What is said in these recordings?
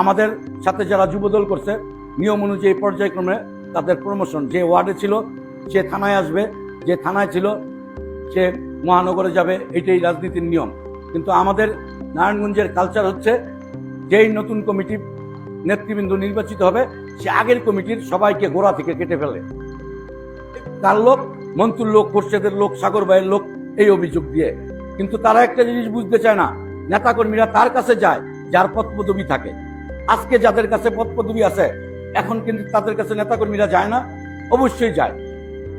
আমাদের সাথে যারা যুবদল করছে, নিয়ম অনুযায়ী পর্যায়ক্রমে তাদের প্রমোশন যে ওয়ার্ডে ছিল, সে থানায় আসবে, যে থানায় ছিল, সে মহানগরে যাবে, এটাই রাজনীতির নিয়ম। কিন্তু আমাদের নারায়ণগঞ্জের কালচার হচ্ছে, যেই নতুন কমিটি নেতৃবৃন্দ নির্বাচিত হবে, সে আগের কমিটির সবাইকে গোড়া থেকে কেটে ফেলে। তার লোক মন্ত্রীর লোক, খোরশেদের লোক, সাগর ভাইয়ের লোক, এই অভিযোগ দিয়ে। কিন্তু তারা একটা জিনিস বুঝতে চায় না, নেতাকর্মীরা তার কাছে যায়, যার পদ পদবি থাকে। আজকে যাদের কাছে পদ পদবি আছে, এখন কিন্তু তাদের কাছে নেতাকর্মীরা যায় না, অবশ্যই যায়।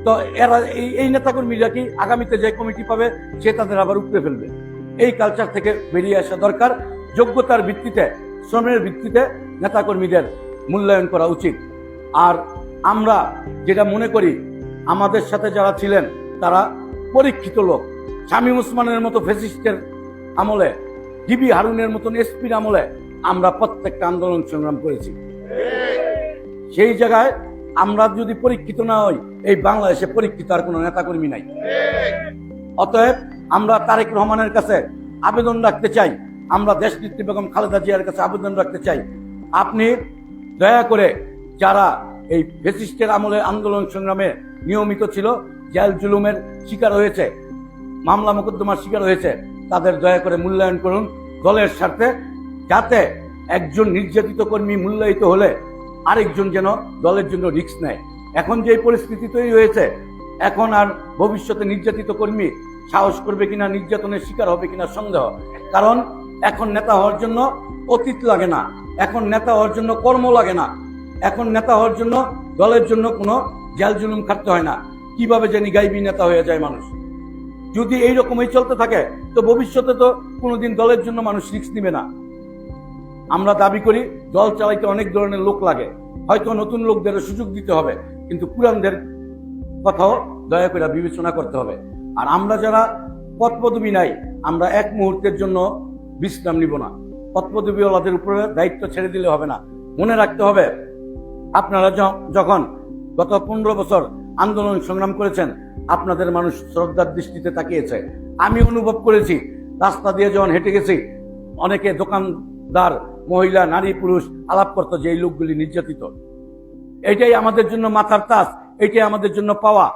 তো এরা, এই এই নেতাকর্মীরা কি আগামীতে যে কমিটি পাবে, সে তাদের আবার উপরে ফেলবে। এই কালচার থেকে বেরিয়ে আসা দরকার। যোগ্যতার ভিত্তিতে, শ্রমের ভিত্তিতে নেতাকর্মীদের মূল্যায়ন করা উচিত। আর আমরা যেটা মনে করি, আমাদের সাথে যারা ছিলেন, তারা পরীক্ষিত লোক। শামীম উসমানের মতো ফেসিস্টের আমলে ডিবি হারুনের মতন এসপির আমলে আমরা প্রত্যেকটা আন্দোলন সংগ্রাম করেছি। সেই জায়গায় আমরা যদি পরীক্ষিত না হই, এই বাংলাদেশে পরীক্ষিত আর কোনো নেতাকর্মী নাই। অতএব আমরা তারেক রহমানের কাছে আবেদন রাখতে চাই, আমরা দেশ দেশনেত্রী বেগম খালেদা জিয়ার কাছে আবেদন রাখতে চাই। আপনি দয়া করে যারা এই ফেসিস্টের আমলে আন্দোলন সংগ্রামে নিয়মিত ছিল, জেল জুলুমের শিকার হয়েছে, মামলা মোকদ্দমার শিকার হয়েছে, তাদের দয়া করে মূল্যায়ন করুন। দলের স্বার্থে যাতে একজন নির্যাতিত কর্মী মূল্যায়িত হলে আরেকজন যেন দলের জন্য রিস্ক নেয়। এখন যে পরিস্থিতি তৈরি হয়েছে, এখন আর ভবিষ্যতে নির্যাতিত কর্মী সাহস করবে কিনা, নির্যাতনের শিকার হবে কিনা সন্দেহ। কারণ এখন নেতা হওয়ার জন্য অতীত লাগে না, এখন নেতা হওয়ার জন্য কর্ম লাগে না, এখন নেতা হওয়ার জন্য দলের জন্য কোনো জেল জুলুম খাটতে হয় না। কীভাবে জানি গাইবি নেতা হয়ে যায় মানুষ। যদি এই রকমই চলতে থাকে, তো ভবিষ্যতে তো কোনোদিন দলের জন্য মানুষ রিস্ক নিবে না। আমরা দাবি করি, দল চালাইতে অনেক ধরনের লোক লাগে। হয়তো নতুন লোকদের সুযোগ দিতে হবে, কিন্তু পুরানদের কথাও দয়া করে বিবেচনা করতে হবে। আর আমরা যারা পদ পদবি নাই, আমরা এক মুহূর্তের জন্য বিশ্রাম নিব না। পদ পদবিওয়ালাদের উপরে দায়িত্ব ছেড়ে দিলে হবে না। মনে রাখতে হবে, আপনারা যখন গত পনেরো বছর আন্দোলন সংগ্রাম করেছেন, আপনাদের মানুষ শ্রদ্ধার দৃষ্টিতে তাকিয়েছে। আমি অনুভব করেছি, রাস্তা দিয়ে যখন হেঁটে গেছি, অনেকে দোকানদার মহিলা, নারী, পুরুষ আলাপ করতো যে এই লোকগুলি নির্যাতিত। এটাই আমাদের জন্য মাথার তাস, এটাই আমাদের জন্য পাওয়া।